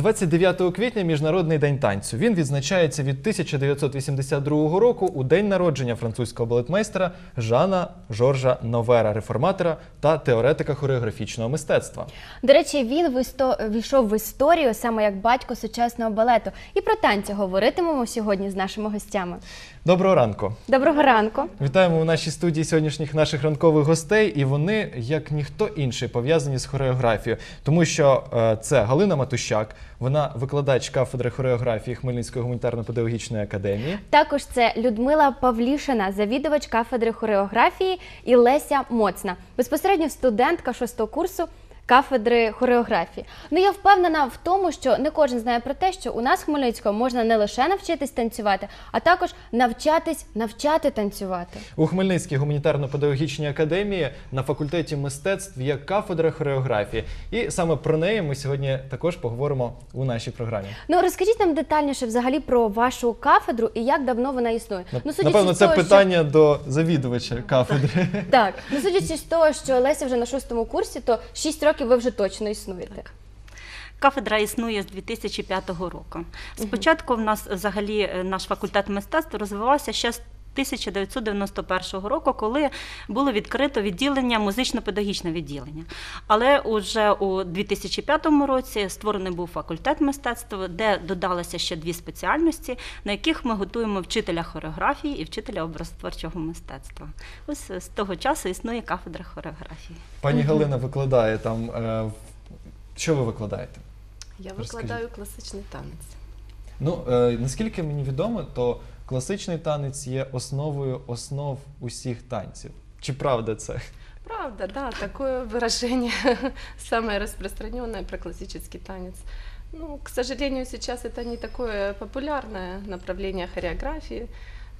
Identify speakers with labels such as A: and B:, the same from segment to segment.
A: 29 квітня Міжнародний день танцю. Він відзначається від 1982 року у день народження французького балетмейстера Жана Жоржа Новера, реформатора та теоретика хореографічного мистецтва.
B: До речі, він в війшов в історію саме як батько сучасного балету. І про танці говоритимемо сьогодні з нашими гостями.
A: Доброго ранку!
B: Доброго ранку.
A: Вітаємо у нашій студії сьогоднішніх наших ранкових гостей, і вони, як ніхто інший, пов'язані з хореографією, тому що е, це Галина Матущак, вона викладач кафедри хореографії Хмельницької гуманітарно-педагогічної академії.
B: Також це Людмила Павлішина, завідувач кафедри хореографії, і Леся Моцна, безпосередньо студентка шостого курсу. Кафедри хореографії. Ну я впевнена в тому, що не кожен знає про те, що у нас в Хмельницькому можна не лише навчитись танцювати, а також навчатись навчати танцювати.
A: У Хмельницькій гуманітарно-педагогічній академії на факультеті мистецтв є кафедра хореографії, і саме про неї ми сьогодні також поговоримо у нашій програмі.
B: Ну розкажіть нам детальніше взагалі про вашу кафедру і як давно вона існує. Ну, судячи
A: Напевно, це
B: того, що-
A: питання до завідувача кафедри.
B: Так, ну судячи з того, що Леся вже на шостому курсі, то 6 років ви вже точно існуєте.
C: Кафедра існує з 2005 року. Спочатку в нас взагалі е, наш факультет мистецтв розвивався ще з 1991 року, коли було відкрито відділення, музично-педагогічне відділення. Але уже у 2005 році створений був факультет мистецтва, де додалося ще дві спеціальності, на яких ми готуємо вчителя хореографії і вчителя образотворчого мистецтва. Ось з того часу існує кафедра хореографії.
A: Пані Галина викладає там. е, Що ви викладаєте?
D: Я
A: Розкажіть.
D: викладаю класичний танець.
A: Ну е, наскільки мені відомо, то класичний танець є основою основ усіх танців. Чи правда це?
D: Правда, да, такое выражение самое распространенное про классический танец. Ну, к сожалению, сейчас это не такое популярное направление хореографии.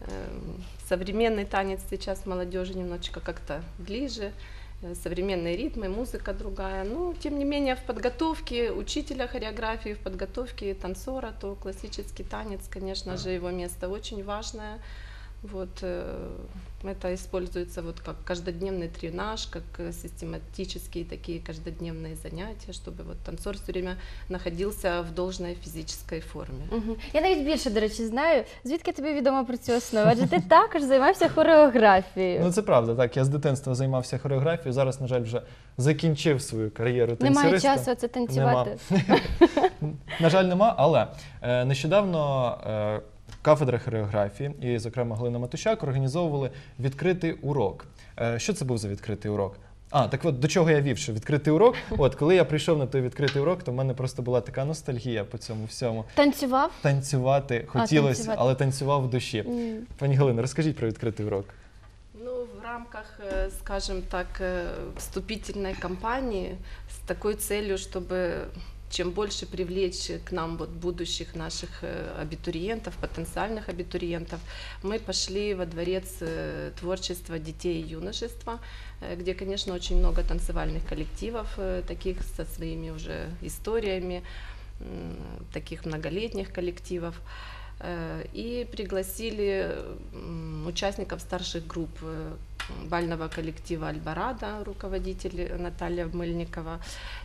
D: Эм, Современный танец сейчас молодежи немножечко как-то ближе. Э, Современные ритмы, музыка другая. Но, тем не менее, в подготовке учителя хореографии, в подготовке танцора, то классический танец, конечно же, его место очень важное. Вот э, это используется вот как каждодневный тренаж, как э, систематические такие каждодневные занятия, чтобы вот танцор все время находился в должной физической форме.
B: Угу. Я навіть більше, до речі, знаю, звідки тобі відомо про цю основу, адже ти також займався хореографією.
A: Ну це правда. Так, я з дитинства займався хореографією. Зараз, на жаль, вже закінчив свою кар'єру танцюриста.
B: Немає часу це танцювати.
A: На жаль, нема, але е, нещодавно е, кафедра хореографії і, зокрема, Галина Матущак організовували відкритий урок. Е, що це був за відкритий урок? А, так от до чого я вів, що відкритий урок. От коли я прийшов на той відкритий урок, то в мене просто була така ностальгія по цьому всьому.
B: Танцював?
A: Танцювати хотілося,
B: танцювати.
A: але танцював в душі.
B: М.
A: Пані Галина, розкажіть про відкритий урок.
D: Ну, в рамках, э, скажем так, э, вступительной кампании с такой целью, чтобы чем больше привлечь к нам вот будущих наших э, абитуриентов, потенциальных абитуриентов, мы пошли во дворец э, творчества детей и юношества, э, где, конечно, очень много танцевальных коллективов, э, таких со своими уже историями, м, таких многолетних коллективов. Э, И пригласили участников старших групп э, бального коллектива Альбарадо, руководитель Наталья Мыльникова,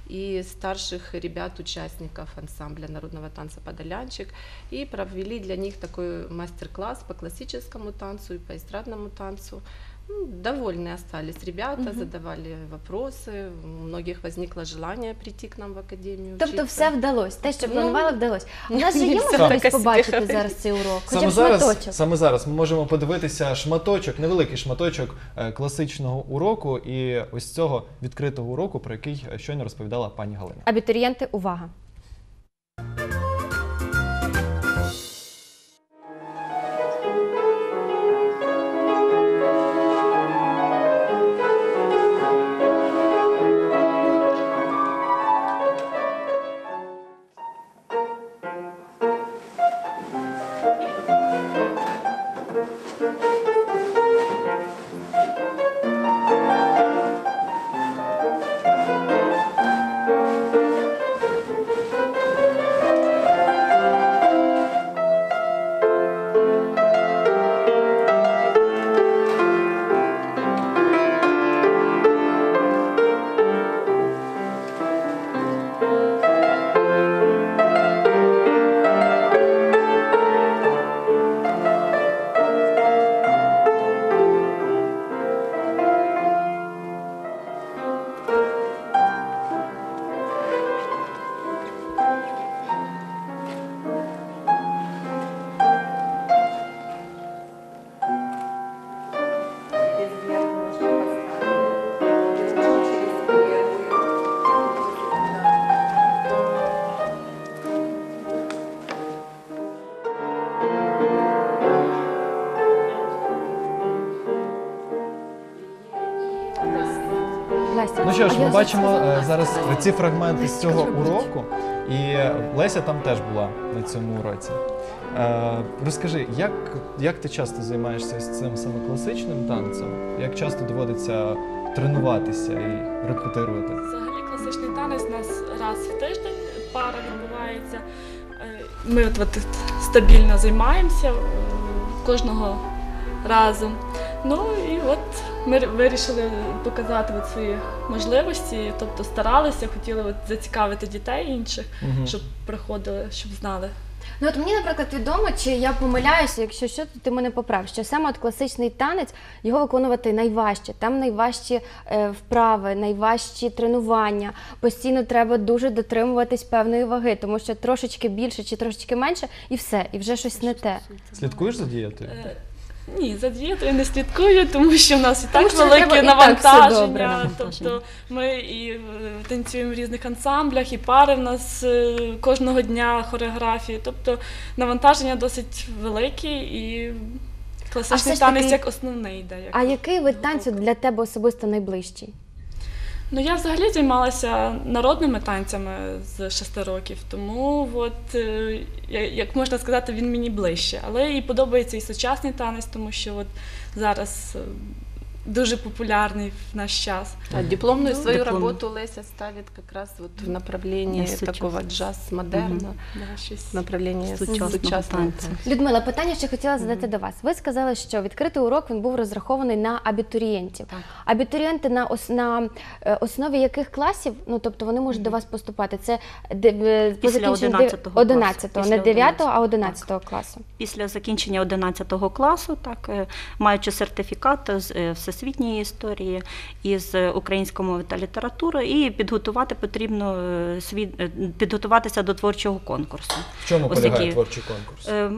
D: и старших ребят, участников ансамбля народного танца «Подолянчик», и провели для них такой мастер-класс по классическому танцу и по эстрадному танцу. Ну, Довольны остались ребята,
B: Мгм.
D: задавали вопросы, у многих возникло желание прийти к нам в академию.
B: Тобто
D: учиться.
B: все вдалося, те, що
D: Ну,
B: планували, вдалося. У нас же є
D: не
B: можливість побачити зараз цей урок, хоча
A: Саме
B: б
A: зараз,
B: шматочок.
A: саме зараз ми можемо подивитися шматочок, невеликий шматочок е, класичного уроку і ось цього відкритого уроку, про який е, щойно розповідала пані Галина.
B: Абітурієнти, увага!
A: Що ж, ми бачимо е, зараз ці фрагменти з цього уроку, і Леся там теж була на цьому уроці. Е, Розкажи, як, як ти часто займаєшся з цим саме класичним танцем? Як часто доводиться тренуватися і репетирувати?
E: Взагалі класичний танець у нас раз в тиждень пара відбувається. Е, Ми от, от стабільно займаємося е, кожного разу. Ну і от ми вирішили показати от свої можливості, тобто старалися, хотіли от зацікавити дітей інших,
A: Мгм.
E: щоб приходили, щоб знали.
B: Ну от мені, наприклад, відомо, чи я помиляюся, якщо що, то ти мене поправ, що саме от класичний танець його виконувати найважче. Там найважчі е, вправи, найважчі тренування. Постійно треба дуже дотримуватись певної ваги, тому що трошечки більше чи трошечки менше, і все, і вже щось не те.
A: Слідкуєш за дієтою?
E: Е, Ні, за дієтою не слідкую, тому що в нас і так велике
B: так
E: навантаження.
B: добре.
C: Навантаження.
E: Тобто ми і е, танцюємо в різних ансамблях, і пари в нас е, кожного дня хореографії. Тобто навантаження досить велике і класичний танець як основний йде. Як
B: А який вид танцю для тебе особисто найближчий?
E: Ну я взагалі займалася народними танцями з шести років, тому от, е, як можна сказати, він мені ближче. Але і подобається і сучасний танець, тому що от зараз е, дуже популярний в наш час.
D: А дипломную
C: Ну,
D: свою
C: диплом.
D: работу Леся ставит как раз вот в направлении
C: На
D: такого джаз-модерна,
E: Да, щось
D: направление
C: Сучасного.
B: Людмила, питання ще хотіла задати до вас. Ви сказали, що відкритий урок він був розрахований на абітурієнтів.
C: Так.
B: Абітурієнти на ос на е, основі яких класів? Ну тобто вони можуть до вас поступати. Це е,
C: Після
B: закінченню
C: 11-го
B: 11-го, не
C: Після
B: 9-го, а
C: 11-го.
B: 11-го класу.
C: Після закінчення 11 класу, так е, маючи сертифікат з всесвітньої історії і з е, української мови та літератури, і підготувати потрібно е, свій е, підготуватися до творчого конкурсу.
A: В чому
C: Ось
A: полягає
C: такі.
A: творчий конкурс?
C: Е,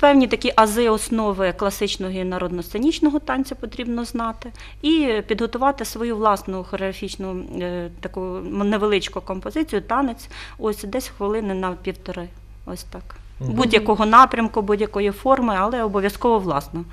C: Певні такі ази основи класичного і народно-сценічного танцю потрібно знати, і підготувати свою власну хореографічну таку невеличку композицію, танець, ось десь хвилини на півтори. Ось так. Будь-якого напрямку, будь-якої форми, але обов'язково власну.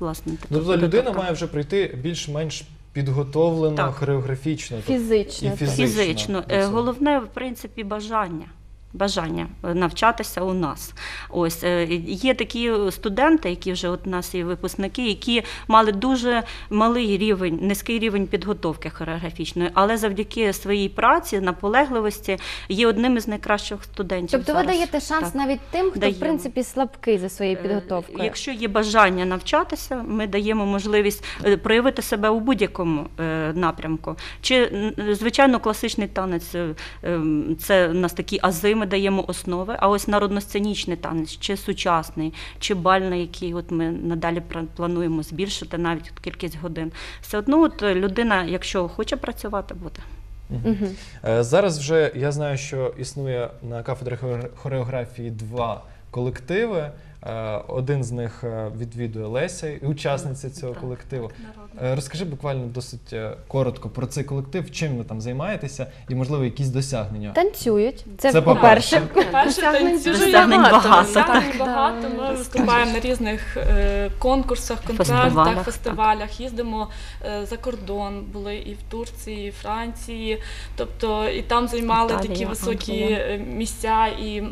C: Власне така
A: Тобто людина має вже прийти більш-менш підготовлено
C: Так.
A: хореографічно. тобто
B: Фізично.
A: І фізично.
C: Фізично. Е. Головне, в принципі, бажання. Бажання навчатися у нас. Ось е, є такі студенти, які вже от у нас є випускники, які мали дуже малий рівень, низький рівень підготовки хореографічної, але завдяки своїй праці, наполегливості є одним із найкращих студентів.
B: Тобто ви даєте шанс
C: Так.
B: навіть тим, хто в принципі слабкий за своєю
C: Е,
B: підготовкою.
C: Якщо є бажання навчатися, ми даємо можливість е, проявити себе у будь-якому напрямку. Чи звичайно класичний танець це в нас такі ази, ми даємо основи. А ось народно-сценічний танець, чи сучасний, чи бальний, який от ми надалі плануємо збільшити навіть от кількість годин. Все одно, от людина, якщо хоче працювати, буде.
A: Е, Зараз вже я знаю, що існує на кафедрі хореографії два колективи. Е, Один з них е, відвідує Леся, і учасниця цього
C: Так.
A: колективу. Е, Розкажи буквально досить коротко про цей колектив, чим ви там займаєтеся, і можливо якісь досягнення.
B: Танцюють. Це,
A: Це
B: по-перше.
A: по-перше.
E: Перше
B: Досягнень
C: багато,
E: Досягнень
B: так.
E: багато. Ми виступаємо на різних конкурсах, концертах,
C: Фестивалях,
E: фестивалях, їздимо за кордон, були і в Турції, і в Франції. Тобто і там займали
C: Італія,
E: такі високі місця. І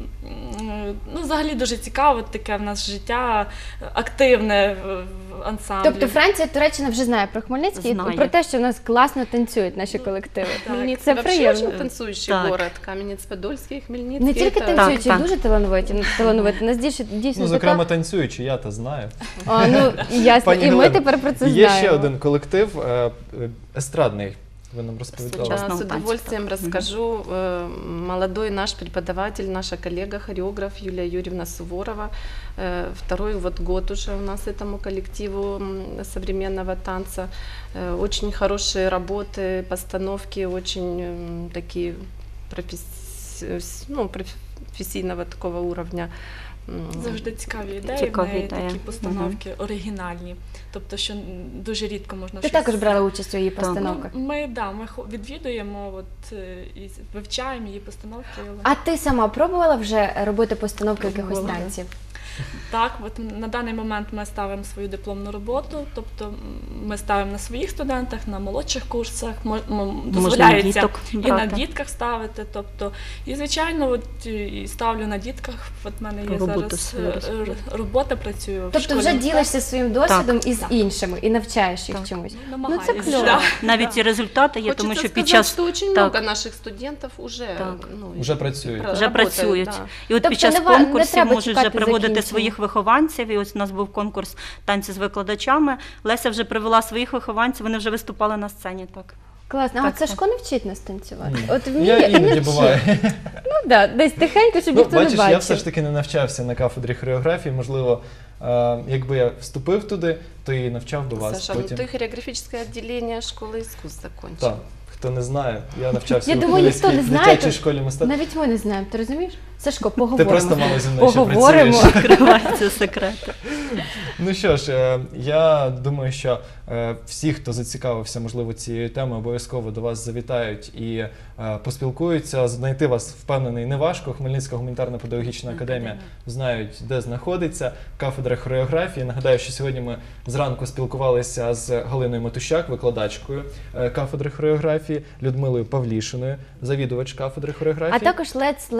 E: ну, взагалі дуже цікаво таке в нас життя активне в, ансамблі.
B: Тобто Франція, Туреччина вже знає про Хмельницький
C: Знає.
B: і про те, що в нас класно танцюють наші колективи.
D: Хмельницкий
B: Це
D: вообще
B: приємно.
D: очень танцующий
C: Так.
D: город. Каменец-Подольский, Хмельницкий.
B: Не тільки
D: это-
B: танцюючі,
C: Так,
B: дуже талановиті, талановиті. У нас дійсно, дійсно
A: Ну,
B: така-
A: зокрема, танцюючи, я то знаю.
B: А, ну, ясно.
A: Пані
B: і ми тепер про це
A: Є
B: знаємо.
A: ще один колектив е, е, естрадний. Ви нам.
D: Да, с удовольствием расскажу. Э, Молодой наш преподаватель, наша коллега, хореограф Юлия Юрьевна Суворова. Э, Второй вот год уже у нас этому коллективу современного танца. Э, Очень хорошие работы, постановки, очень такие професс- ну, профессийного такого уровня.
E: Завжди цікаві ідеї,
C: Цікаві
E: в неї
C: ідеї.
E: такі постановки оригінальні. Тобто, що дуже рідко можна
B: Ти
E: щось-
B: також брала участь у її постановках.
E: Ну, ми, да, ми хо- відвідуємо от, е, і вивчаємо її постановки. але-
B: А ти сама пробувала вже робити постановки якихось
E: Пробувала.
B: танців?
E: Так, от на даний момент ми ставимо свою дипломну роботу, тобто ми ставимо на своїх студентах, на молодших курсах, дозволяється
C: діток
E: і на дітках ставити. Тобто, і звичайно, от і і ставлю на дітках. От в мене є
C: Роботу
E: зараз
C: свою
E: е, робота, працюю в
B: Тобто
E: школі
B: вже ділишся своїм досвідом із
E: Так.
B: іншими і навчаєш їх
C: Так.
B: чомусь.
E: Ну,
B: Ну це кльово.
E: Да.
C: Навіть ці результати є, тому що під час
D: что очень
C: так.
D: много наших студентов уже,
C: Так.
D: ну,
A: Вже працюють.
C: вже працюють.
D: да.
C: І от
B: Тобто
C: під час
B: не
C: конкурсів можуть вже приводити
B: закінчення.
C: Своїх вихованців. І ось у нас був конкурс танці з викладачами. Леся вже привела своїх вихованців, вони вже виступали на сцені. Так.
B: Класно. А
C: Так,
B: Сашко не вчить нас танцювати.
A: Ні.
B: От
A: Я
B: вміє і не
A: іноді
B: вчить.
A: буває.
B: Ну да, десь тихенько, щоб
A: Ну,
B: ніхто не
A: бачиш,
B: бачив.
A: я все ж таки не навчався на кафедрі хореографії. Можливо, е, якби я вступив туди, то і навчав би вас
D: Саша,
A: потім.
D: ну ты хореографическое отделение школы искусств закончил.
A: Так, хто не знає, я навчався
B: Я
A: у
B: думаю, ніхто не знає,
A: дитячій
B: то-
A: школі мистецтв.
B: Навіть ми не знаємо, ти розумієш? Сашко,
A: Ти
B: поговоримо.
A: просто мало зі мною ще працюєш.
C: Відкриваються секрети.
A: Ну що ж, е, я думаю, що е, всі, хто зацікавився, можливо, цією темою, обов'язково до вас завітають і е, поспілкуються. Знайти вас впевнений неважко. Хмельницька гуманітарна педагогічна академія знають, де знаходиться кафедра хореографії. Нагадаю, що сьогодні ми зранку спілкувалися з Галиною Матущак, викладачкою кафедри хореографії, Людмилою Павлішиною, завідувач кафедри хореографії.
B: А також Лец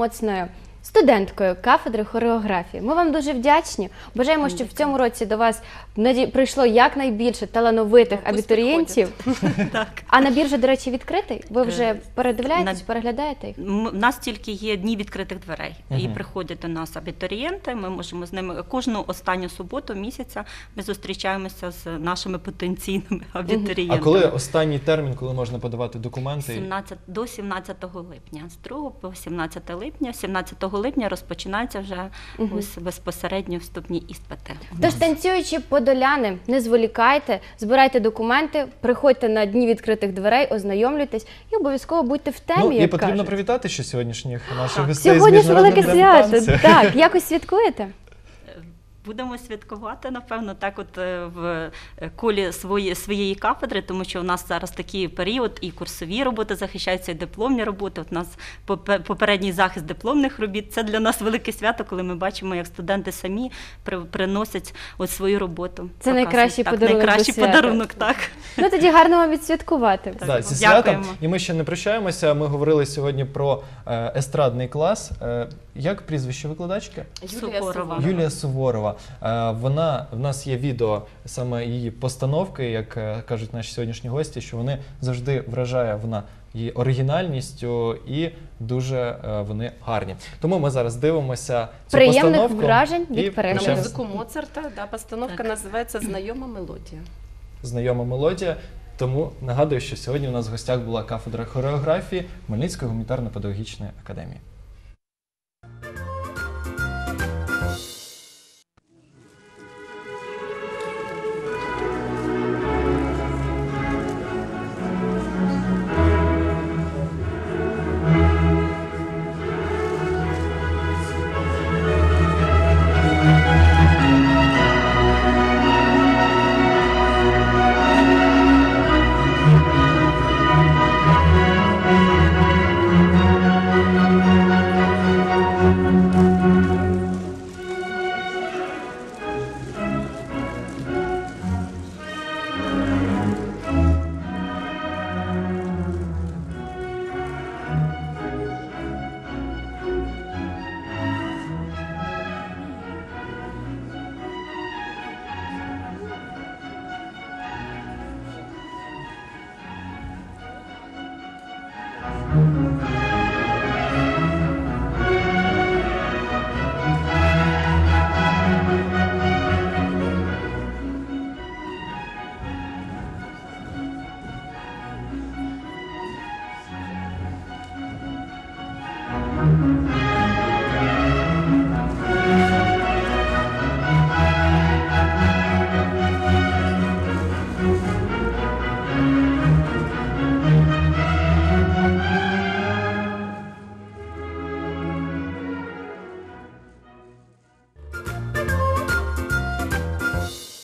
B: Лесою Моцною. Студенткою кафедри хореографії. Ми вам дуже вдячні. Бажаємо, щоб в цьому році до вас наді- прийшло якнайбільше талановитих
D: Ну, пусть
B: абітурієнтів.
C: Так.
B: А набір же, до речі, відкритий. Ви вже
C: Е,
B: передивляєтесь,
C: на-
B: переглядаєте їх?
C: М- У нас тільки є дні відкритих дверей, і
A: Мгм.
C: приходять до нас абітурієнти. Ми можемо з ними кожну останню суботу місяця. Ми зустрічаємося з нашими потенційними
A: А
C: абітурієнтами.
A: коли останній термін, коли можна подавати документи?
C: 17, до 17 липня. З 2 по 17 липня. 17 липня розпочинаються вже ось безпосередньо вступні іспити.
B: Тож танцюючі подоляни, не зволікайте, збирайте документи, приходьте на дні відкритих дверей, ознайомлюйтесь і обов'язково будьте в темі.
A: Ну, і потрібно
B: кажуть.
A: привітати ще сьогоднішніх наших гостей.
B: Сьогодні
A: з
B: ж велике свято. Так, якось святкуєте?
C: Будемо святкувати, напевно, так от е, в е, колі свої, своєї кафедри, тому що у нас зараз такий період, і курсові роботи захищаються, і дипломні роботи. От у нас попе- попередній захист дипломних робіт. Це для нас велике свято, коли ми бачимо, як студенти самі при- приносять от свою роботу.
B: Це
C: показують.
B: найкращий
C: так,
B: подарунок
C: Найкращий подарунок, так.
B: Ну тоді гарно вам відсвяткувати.
C: Так,
A: Да, зі святом. І ми ще не прощаємося. Ми говорили сьогодні про е, естрадний клас. Як прізвище викладачки?
C: Суворова.
D: Суворова.
A: Юлія Суворова. Е, вона в нас є відео саме її постановки, як е, кажуть наші сьогоднішні гості, що вони завжди вражає вона її оригінальністю і дуже е, вони гарні. Тому ми зараз дивимося цю
B: Приємних
A: постановку
B: вражень від
A: і
B: перегляду.
D: На
A: прощаємося.
D: музыку Моцарта, да, постановка
C: Так.
D: называется «Знайома мелодія».
A: знайома мелодія. Тому нагадую, що сьогодні у нас в гостях була кафедра хореографії Хмельницької гуманітарно-педагогічної академії.